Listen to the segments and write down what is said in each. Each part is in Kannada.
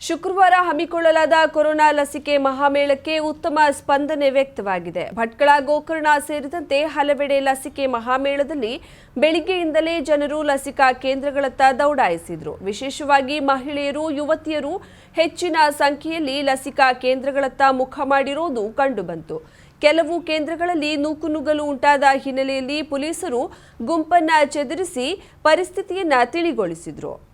ಶುಕ್ರವಾರ ಹಮ್ಮಿಕೊಳ್ಳಲಾದ ಕೊರೋನಾ ಲಸಿಕೆ ಮಹಾಮೇಳಕ್ಕೆ ಉತ್ತಮ ಸ್ಪಂದನೆ ವ್ಯಕ್ತವಾಗಿದೆ. ಭಟ್ಕಳ, ಗೋಕರ್ಣ ಸೇರಿದಂತೆ ಹಲವೆಡೆ ಲಸಿಕೆ ಮಹಾಮೇಳದಲ್ಲಿ ಬೆಳಿಗ್ಗೆಯಿಂದಲೇ ಜನರು ಲಸಿಕಾ ಕೇಂದ್ರಗಳತ್ತ ದೌಡಾಯಿಸಿದ್ರು. ವಿಶೇಷವಾಗಿ ಮಹಿಳೆಯರು, ಯುವತಿಯರು ಹೆಚ್ಚಿನ ಸಂಖ್ಯೆಯಲ್ಲಿ ಲಸಿಕಾ ಕೇಂದ್ರಗಳತ್ತ ಮುಖ ಮಾಡಿರೋದು ಕಂಡುಬಂತು. ಕೆಲವು ಕೇಂದ್ರಗಳಲ್ಲಿ ನೂಕುನುಗ್ಗಲು ಉಂಟಾದ ಹಿನ್ನೆಲೆಯಲ್ಲಿ ಪೊಲೀಸರು ಗುಂಪನ್ನ ಚೆದರಿಸಿ ಪರಿಸ್ಥಿತಿಯನ್ನ ತಿಳಿಗೊಳಿಸಿದ್ರು.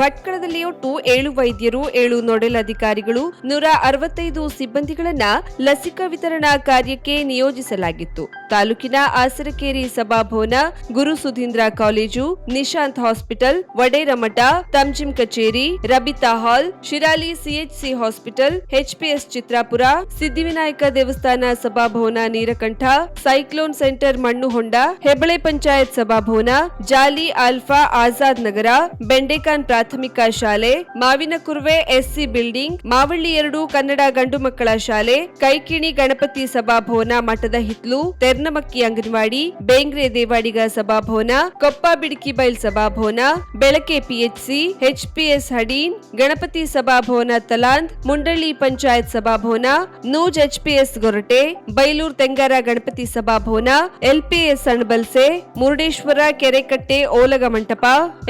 ಭಟ್ಕಳದಲ್ಲಿ ಒಟ್ಟು ಏಳು ವೈದ್ಯರು ಏಳು ನೋಡೆಲ್ ಅಧಿಕಾರಿಗಳು ನೂರ ಅರವತ್ತೈದು ಸಿಬ್ಬಂದಿಗಳನ್ನ ಲಸಿಕಾ ವಿತರಣಾ ಕಾರ್ಯಕ್ಕೆ ನಿಯೋಜಿಸಲಾಗಿತ್ತು. ತಾಲೂಕಿನ ಆಸರಕೇರಿ ಸಭಾಭವನ, ಗುರು ಸುಧೀಂದ್ರ ಕಾಲೇಜು, ನಿಶಾಂತ್ ಹಾಸ್ಪಿಟಲ್, ವಡೇರಮಠ, ತಂಜಿಂ ಕಚೇರಿ, Rabita hall, Shirali CHC hospital HPS Chitrapur, Siddhivinayaka ದೇವಸ್ಥಾನ ಸಭಾಭವನ ನೀರಕಂಠ, ಸೈಕ್ಲೋನ್ ಸೆಂಟರ್ ಮಣ್ಣುಹೊಂಡ ಹೆಬಳೆ ಪಂಚಾಯತ್ ಸಭಾಭವನ, ಜಾಲಿ ಆಲ್ಫಾ ಆಜಾದ್ ನಗರ, ಬೆಂಡೆಕಾನ್ ಪ್ರಾಥಮಿಕ ಶಾಲೆ ಮಾವಿನಕುರ್ವೆ ಎಸ್ಸಿ ಬಿಲ್ಡಿಂಗ್, ಮಾವಳ್ಳಿ ಎರಡು ಕನ್ನಡ ಗಂಡು ಮಕ್ಕಳ ಶಾಲೆ, ಕೈಕಿಣಿ ಗಣಪತಿ ಸಭಾಭವನ ಮಠದ ಹಿತ್ಲು ತೆರ್ನಮಕ್ಕಿ ಅಂಗನವಾಡಿ, ಬೇಂಗ್ರೆ ದೇವಾಡಿಗ ಸಭಾಭವನ, ಕೊಪ್ಪ ಬಿಡಕಿ ಬೈಲ್ ಸಭಾಭವನ, ಬೆಳಕೆ ಪಿಎಚ್ಸಿ ಎಚ್ಪಿಎಸ್ ಹಡೀನ್, ಗಣಪತಿ ಸಭಾಭವನ ತಲಾಂದ್, ಮುಂಡಳ್ಳಿ ಪಂಚಾಯತ್ ಸಭಾಭವನ, ನೂಜ್ ಎಚ್ಪಿಎಸ್ ಗೊರಟೆ, ಬೈಲೂರ್ ತೆಂಗಾರ ಗಣಪತಿ ಸಭಾಭವನ ಎಲ್ಪಿಎಸ್ ಅಣಬಲ್ಸೆ, ಮುರುಡೇಶ್ವರ ಕೆರೆಕಟ್ಟೆ ಓಲಗ ಮಂಟಪ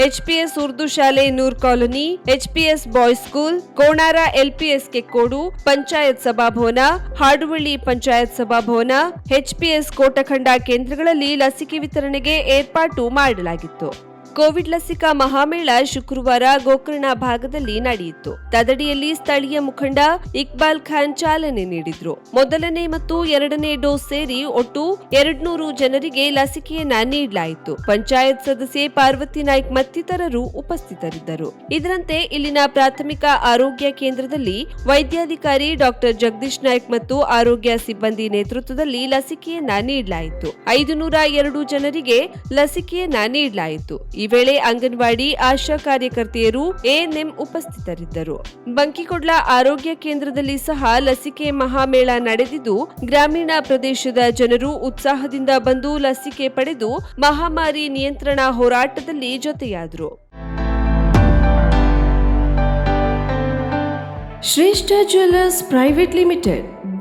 ಎಚ್ಪಿಎಸ್ ಉರ್ದು ಶಾಲೆ Noor colony HPS boys school, Konara LPS Kekkodu panchayat ಸಭಾಭವನ, Haduvalli panchayat ಸಭಾಭವನ ಎಚ್ಪಿಎಸ್ ಕೋಟಖಂಡ ಕೇಂದ್ರಗಳಲ್ಲಿ ಲಸಿಕೆ ವಿತರಣೆಗೆ ಏರ್ಪಾಟು ಮಾಡಲಾಗಿತ್ತು. ಕೋವಿಡ್ ಲಸಿಕಾ ಮಹಾಮೇಳ ಶುಕ್ರವಾರ ಗೋಕರ್ಣ ಭಾಗದಲ್ಲಿ ನಡೆಯಿತು. ತದಡಿಯಲ್ಲಿ ಸ್ಥಳೀಯ ಮುಖಂಡ ಇಕ್ಬಾಲ್ ಖಾನ್ ಚಾಲನೆ ನೀಡಿದ್ರು. ಮೊದಲನೇ ಮತ್ತು ಎರಡನೇ ಡೋಸ್ ಸೇರಿ ಒಟ್ಟು ಎರಡ್ನೂರು ಜನರಿಗೆ ಲಸಿಕೆಯನ್ನ ನೀಡಲಾಯಿತು. ಪಂಚಾಯತ್ ಸದಸ್ಯೆ ಪಾರ್ವತಿ ನಾಯ್ಕ್ ಮತ್ತಿತರರು ಉಪಸ್ಥಿತರಿದ್ದರು. ಇದರಂತೆ ಇಲ್ಲಿನ ಪ್ರಾಥಮಿಕ ಆರೋಗ್ಯ ಕೇಂದ್ರದಲ್ಲಿ ವೈದ್ಯಾಧಿಕಾರಿ ಡಾಕ್ಟರ್ ಜಗದೀಶ್ ನಾಯ್ಕ್ ಮತ್ತು ಆರೋಗ್ಯ ಸಿಬ್ಬಂದಿ ನೇತೃತ್ವದಲ್ಲಿ ಲಸಿಕೆಯನ್ನ ನೀಡಲಾಯಿತು. ಐದು ನೂರ ಎರಡು ಜನರಿಗೆ ಲಸಿಕೆಯನ್ನ ನೀಡಲಾಯಿತು. ಈ ವೇಳೆ ಅಂಗನವಾಡಿ ಆಶಾ ಕಾರ್ಯಕರ್ತೆಯರು ಎಎನ್ಎಂ ಉಪಸ್ಥಿತರಿದ್ದರು. ಬಂಕಿಕೊಡ್ಲ ಆರೋಗ್ಯ ಕೇಂದ್ರದಲ್ಲಿ ಸಹ ಲಸಿಕೆ ಮಹಾಮೇಳ ನಡೆದಿದ್ದು, ಗ್ರಾಮೀಣ ಪ್ರದೇಶದ ಜನರು ಉತ್ಸಾಹದಿಂದ ಬಂದು ಲಸಿಕೆ ಪಡೆದು ಮಹಾಮಾರಿ ನಿಯಂತ್ರಣ ಹೋರಾಟದಲ್ಲಿ ಜೊತೆಯಾದರು. Shreshta jewellers private limited